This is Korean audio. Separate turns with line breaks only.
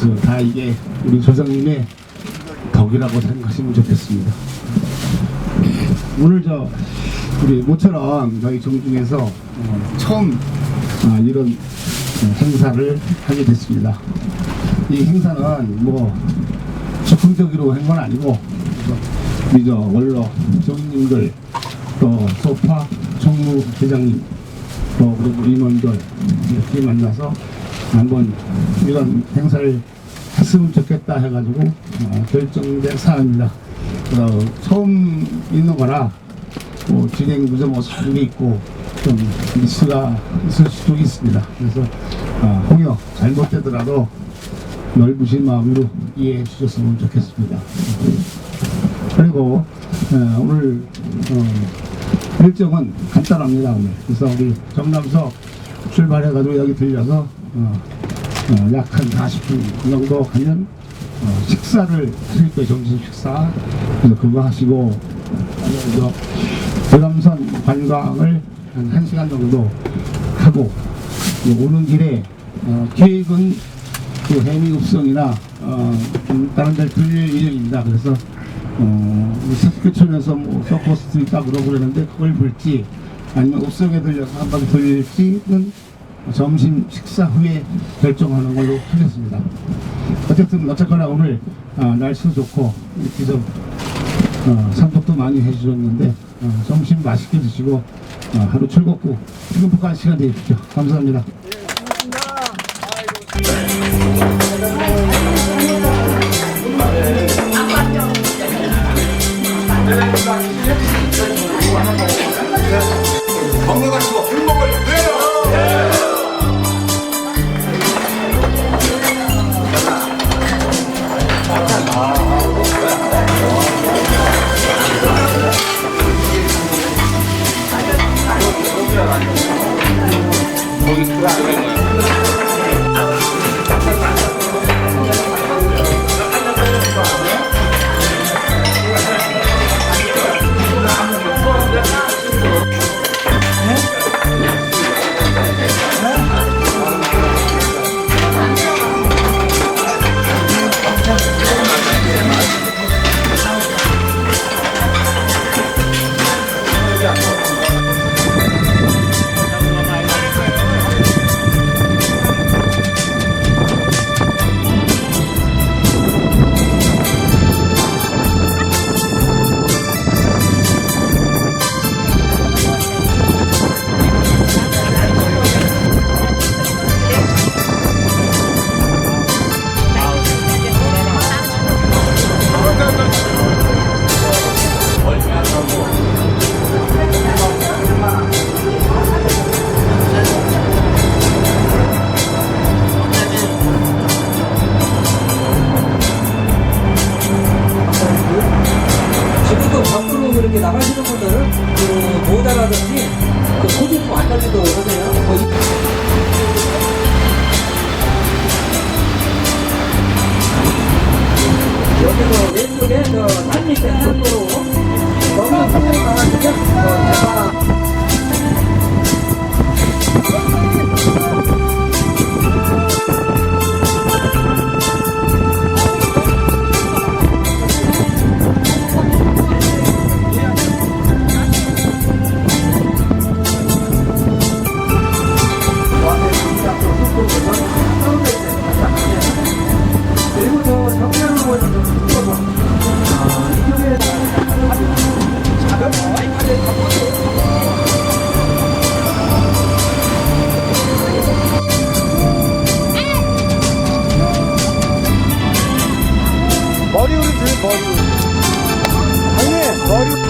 그래서 다 이게 우리 조상님의 덕이라고 생각하시면 좋겠습니다. 오늘 저 우리 모처럼 저희 정중에서 어, 처음 아, 이런 어, 행사를 하게 됐습니다. 이 행사는 뭐 적극적으로 한 건 아니고 우리 저 원로 정님들 또 소파 총무 회장님 또 그리고 임원들 이렇게 만나서 한번 이런 행사를 했으면 좋겠다 해가지고 어, 결정된 사안입니다. 어, 처음 있는 거라 뭐 진행부좀 어색한 게 있고 좀 미스가 있을 수도 있습니다. 그래서 어, 홍역 잘못되더라도 넓으신 마음으로 이해해 주셨으면 좋겠습니다. 그리고 어, 오늘 어, 일정은 간단합니다 오늘. 그래서 우리 정남서 출발해가지고 여기 들려서 어, 어, 약한 40분 정도 가면 어, 식사를 하실 거예요 점심 식사. 그거 하시고 그래서 대감선 관광을 한 1시간 정도 하고 이 오는 길에 어, 계획은 그 해미읍성이나 어, 좀 다른 데를 들릴 예정입니다. 그래서 어, 스크촌에서 뭐 서커스도 있다 그러고 그러는데 그걸 볼지 아니면 읍성에 들려서 한 바퀴 돌릴지는 점심 식사 후에 결정하는 걸로 하겠습니다. 어쨌든 어쨌거나 오늘 아, 날씨도 좋고 이렇게 좀 어, 산독도 많이 해주셨는데 어, 점심 맛있게 드시고 어, 하루 즐겁고 행복한 시간 되십시오. 감사합니다.
건
지 you, for you.